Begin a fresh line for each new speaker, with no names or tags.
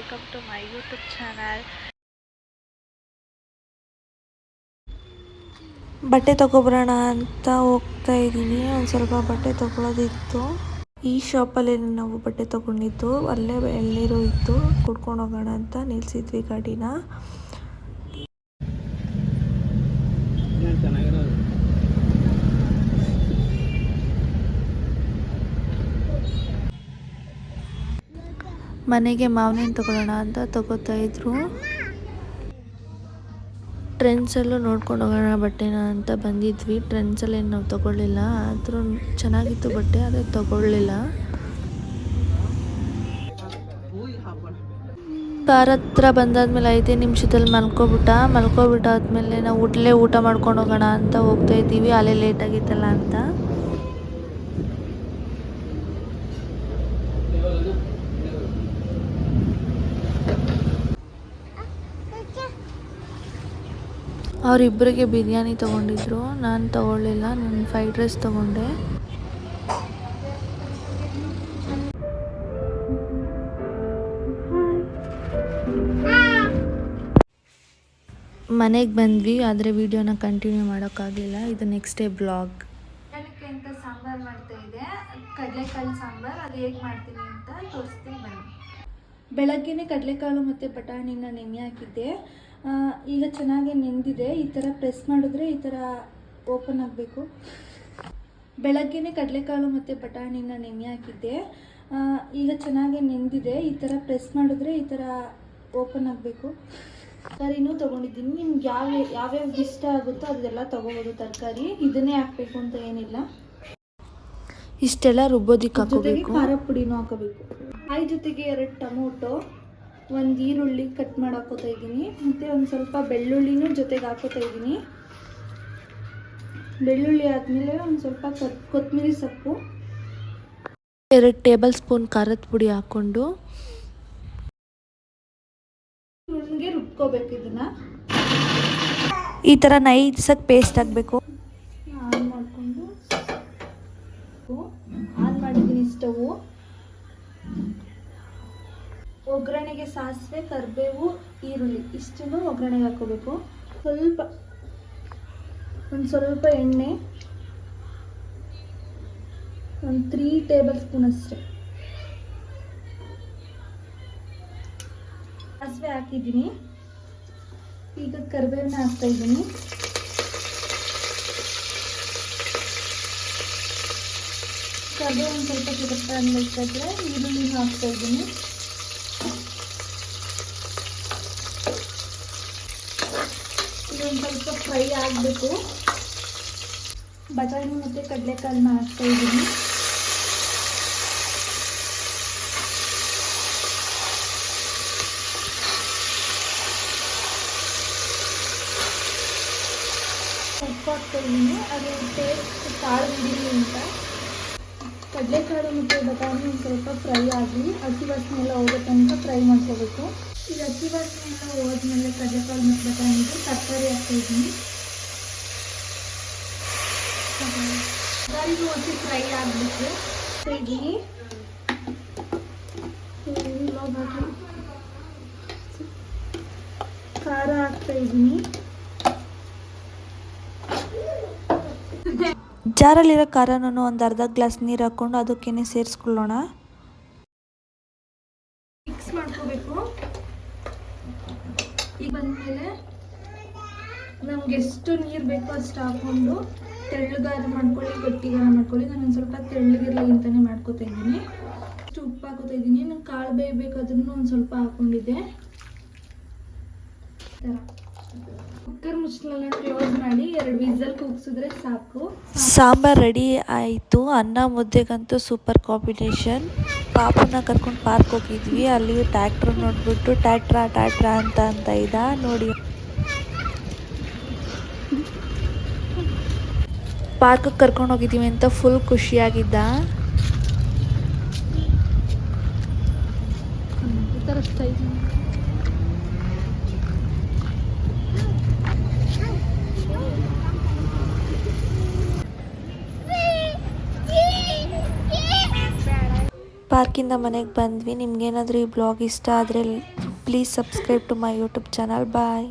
Welcome to my youtube channel. ಬಟ್ಟೆ ತಗೊಬರೋಣ ಅಂತ ಹೋಗ್ತಾ ಇದ್ದೀನಿ. ಒಂದು ಸ್ವಲ್ಪ ಬಟ್ಟೆ ತಗೊಳ್ಳೋದಿತ್ತು ಈ ಶಾಪಲ್ಲಿ ನಾವು ಬಟ್ಟೆ ತಗೊಂಡಿದ್ದು. ಅಲ್ಲೇ ಎಳ್ನೀರು ಇತ್ತು ಕುಡ್ಕೊಂಡು ಹೋಗೋಣ ಅಂತ ನಿಲ್ಸಿದ್ವಿ ಗಾಡಿನ. ಮನೆಗೆ ಮಾವಿನ ತಗೊಳ್ಳೋಣ ಅಂತ ತಗೋತಾ ಇದ್ರು. ಟ್ರೆಂಡ್ಸಲ್ಲೂ ನೋಡ್ಕೊಂಡು ಹೋಗೋಣ ಬಟ್ಟೆನ ಅಂತ ಬಂದಿದ್ವಿ. ಟ್ರೆಂಡ್ಸಲ್ಲೇನು ನಾವು ತಗೊಳ್ಳಿಲ್ಲ. ಆದರೂ ಚೆನ್ನಾಗಿತ್ತು ಬಟ್ಟೆ, ಆದರೆ ತಗೊಳ್ಳಿಲ್ಲ. ಕಾರ್ ಹತ್ರ ಬಂದಾದ್ಮೇಲೆ ಐದೇ ನಿಮಿಷದಲ್ಲಿ ಮಲ್ಕೊಬಿಟ್ಟ. ಮಲ್ಕೊಬಿಟ್ಟಾದ್ಮೇಲೆ ನಾವು ಊಟಲೇ ಊಟ ಮಾಡ್ಕೊಂಡು ಹೋಗೋಣ ಅಂತ ಹೋಗ್ತಾ ಇದ್ದೀವಿ. ಅಲ್ಲೇ ಲೇಟ್ ಆಗಿತ್ತಲ್ಲ ಅಂತ. ಅವರಿಬ್ಬರಿಗೆ ಬಿರಿಯಾನಿ ತೊಗೊಂಡಿದ್ರು. ನಾನು ತೊಗೊಳ್ಳಿಲ್ಲ, ನಾನು ಫ್ರೈಡ್ ರೈಸ್ ತೊಗೊಂಡೆ. ಮನೆಗೆ ಬಂದ್ವಿ, ಆದರೆ ವಿಡಿಯೋನ ಕಂಟಿನ್ಯೂ ಮಾಡೋಕ್ಕಾಗಲಿಲ್ಲ. ಇದು ನೆಕ್ಸ್ಟ್ ಡೇ ಬ್ಲಾಗ್
ಸಾಂಬಾರು ಮಾಡ್ತಾ ಇದೆ. ಕಡಲೆಕಾಳು ಸಾಂಬಾರು, ಅದು ಹೇಗೆ ಮಾಡ್ತೀನಿ ಅಂತ ತೋರಿಸ್ತೀನಿ, ಬನ್ನಿ. ಬೆಳಗ್ಗೆನೇ ಕಡಲೆಕಾಳು ಮತ್ತು ಬಟಾಣಿನ ನೆನೆ ಹಾಕಿದ್ದೆ. ಈಗ ಚೆನ್ನಾಗಿ ನೆಂದಿದೆ. ಈ ಥರ ಪ್ರೆಸ್ ಮಾಡಿದ್ರೆ ಈ ಥರ ಓಪನ್ ಆಗಬೇಕು. ಬೆಳಗ್ಗೆನೇ ಕಡಲೆಕಾಳು ಮತ್ತು ಬಟಾಣಿನ ನೆನೆ ಹಾಕಿದ್ದೆ. ಈಗ ಚೆನ್ನಾಗಿ ನೆಂದಿದೆ. ಈ ಥರ ಪ್ರೆಸ್ ಮಾಡಿದ್ರೆ ಈ ಥರ ಓಪನ್ ಆಗಬೇಕು. ತರಕಾರಿನೂ ತೊಗೊಂಡಿದ್ದೀನಿ. ನಿಮ್ಗೆ ಯಾವ ಯಾವ್ಯಾವ ಇಷ್ಟ ಆಗುತ್ತೋ ಅದೆಲ್ಲ ತೊಗೋಬೋದು ತರಕಾರಿ. ಇದನ್ನೇ ಹಾಕಬೇಕು ಅಂತ ಏನಿಲ್ಲ.
ಇಷ್ಟೆಲ್ಲ ರುಬ್ಬೋದಿಕ್ಕೆ ಹಾಕೋಬೇಕು
ಖಾರ ಪುಡಿನೂ ಹಾಕೋಬೇಕು ಕಾಯಿ ಜೊತೆಗೆ ಎರಡು ಟೊಮೊಟೊ ಒಂದು ಈರುಳ್ಳಿ ಕಟ್ ಮಾಡಿ ಹಾಕೋತಾ ಇದ್ದೀನಿ. ಮತ್ತು ಒಂದು ಸ್ವಲ್ಪ ಬೆಳ್ಳುಳ್ಳಿನೂ ಜೊತೆಗೆ ಹಾಕೋತಾ ಇದ್ದೀನಿ. ಬೆಳ್ಳುಳ್ಳಿ ಆದಮೇಲೆ ಒಂದು ಸ್ವಲ್ಪ ಕೊತ್ ಕೊತ್ತಂಬರಿ ಸೊಪ್ಪು.
ಎರಡು ಟೇಬಲ್ ಸ್ಪೂನ್ ಖಾರದ ಪುಡಿ ಹಾಕ್ಕೊಂಡು.
ನುಣ್ಣಗೆ ರುಬ್ಕೋಬೇಕು ಇದನ್ನ.
ಈ ಥರ ನೈಸಕ್ಕೆ ಪೇಸ್ಟ್ ಆಗಬೇಕು
ಸ್ಟವ್ ಒಗ್ಗರಣೆಗೆ ಸಾಸಿವೆ, ಕರಿಬೇವು, ಈರುಳ್ಳಿ. ಇಷ್ಟನ್ನು ಒಗ್ಗರಣೆಗೆ ಹಾಕೋಬೇಕು ಸ್ವಲ್ಪ, ಒಂದು ಸ್ವಲ್ಪ ಎಣ್ಣೆ, ಒಂದು ತ್ರೀ ಟೇಬಲ್ ಸ್ಪೂನ್ ಅಷ್ಟೆ. ಸಾಸಿವೆ ಹಾಕಿದ್ದೀನಿ. ಈಗ ಕರಿಬೇವನ್ನ ಹಾಕ್ತಾ ಇದ್ದೀನಿ. ಕರ್ಬೇವು ಒಂದು ಸ್ವಲ್ಪ ಸಿಗುತ್ತೆ ಅನ್ಬೇಕಾದ್ರೆ ಈರುಳ್ಳಿ ಹಾಕ್ತಾ ಇದ್ದೀನಿ ಇದೊಂದು ಸ್ವಲ್ಪ ಫ್ರೈ ಆಗಬೇಕು ಬಟಾಣಿ ಮತ್ತು ಕಡಲೆಕಾಳನ್ನ ಹಾಕ್ತಾ ಇದ್ದೀನಿ ಉಪ್ಪು ಹಾಕ್ತಾ ಇದ್ದೀನಿ ಅದು ಟೇಸ್ಟ್ ಕಾಳು ಹಿಡೀಲಿ ಅಂತ ಕಡಲೆಕಾಳು ಮತ್ತು ಬಟಾಣಿ ಒಂದು ಸ್ವಲ್ಪ ಫ್ರೈ ಆಗಿ ಹಸಿ ವಾಸನೆ ಎಲ್ಲ ಹೋಗೋ ತನಕ ಫ್ರೈ ಮಾಡ್ಕೋಬೇಕು ಈಗ ಹಸಿ ವಾಸನೆ ಎಲ್ಲ ಹೋದ್ಮೇಲೆ ಕಡಲೆಕಾಳು ಮತ್ತು ಬಟಾಣಿಗೆ ತರಕಾರಿ ಹಾಕ್ತಾ ಇದ್ದೀನಿ ತರಕಾರಿಗೂ ಹಸಿ ಫ್ರೈ ಆಗಬೇಕು ಇದ್ದೀನಿ ಖಾರ ಹಾಕ್ತಾ ಇದ್ದೀನಿ
ಜಾರಲ್ಲಿರೋ ಖಾರನೂ ಒಂದು ಅರ್ಧ ಗ್ಲಾಸ್ ನೀರು ಹಾಕ್ಕೊಂಡು ಅದಕ್ಕೇನೆ ಸೇರಿಸ್ಕೊಳ್ಳೋಣ.
ಮಿಕ್ಸ್ ಮಾಡ್ಕೋಬೇಕು. ಈಗ ಬಂದಮೇಲೆ ನಮ್ಗೆ ಎಷ್ಟು ನೀರು ಬೇಕೋ ಅಷ್ಟು ಹಾಕ್ಕೊಂಡು ತೆಳ್ಳಗಾರ ಮಾಡ್ಕೊಳ್ಳಿ, ಗಟ್ಟಿಗಾರ ಮಾಡ್ಕೊಳ್ಳಿ. ನಾನು ಸ್ವಲ್ಪ ತೆಳ್ಳಗಿರಲಿ ಅಂತಲೇ ಮಾಡ್ಕೋತಾ ಇದ್ದೀನಿ. ಅಷ್ಟು ಉಪ್ಪು ಹಾಕೋತಾ ಇದ್ದೀನಿ. ನಾನು ಕಾಳು ಬೇಯಬೇಕಾದ್ರೂ ಒಂದು ಸ್ವಲ್ಪ ಹಾಕ್ಕೊಂಡಿದ್ದೆ ಈ ಥರ ಕುಕ್ಕರ್ ಮುಚ್ಚಲನ್ನ ಕ್ಲೋಸ್ ಮಾಡಿ ಎರಡು ವಿಸಲ್ ಕೂಗ್ಸಿದ್ರೆ ಸಾಕು.
ಸಾಂಬಾರ್ ರೆಡಿ ಆಯಿತು. ಅನ್ನ ಮುದ್ದೆಗಂತೂ ಸೂಪರ್ ಕಾಂಬಿನೇಷನ್. ಪಾಪನ ಕರ್ಕೊಂಡು ಪಾರ್ಕ್ ಹೋಗಿದ್ವಿ. ಅಲ್ಲಿ ಟ್ಯಾಕ್ಟ್ರ್ ನೋಡ್ಬಿಟ್ಟು ಟ್ಯಾಟ್ರಾ ಟ್ಯಾಟ್ರಾ ಅಂತ ಅಂತ ಇದ್ದ ನೋಡಿ. ಪಾರ್ಕಿಗೆ ಕರ್ಕೊಂಡು ಹೋಗಿದ್ದೀವಿ ಅಂತ ಫುಲ್ ಖುಷಿಯಾಗಿದ್ದ.
ಈ ಥರ
ಪಾರ್ಕಿಂದ ಮನೆಗೆ ಬಂದ್ವಿ. ನಿಮ್ಗೇನಾದರೂ ಈ ಬ್ಲಾಗ್ ಇಷ್ಟ ಆದರೆ please subscribe to my YouTube channel bye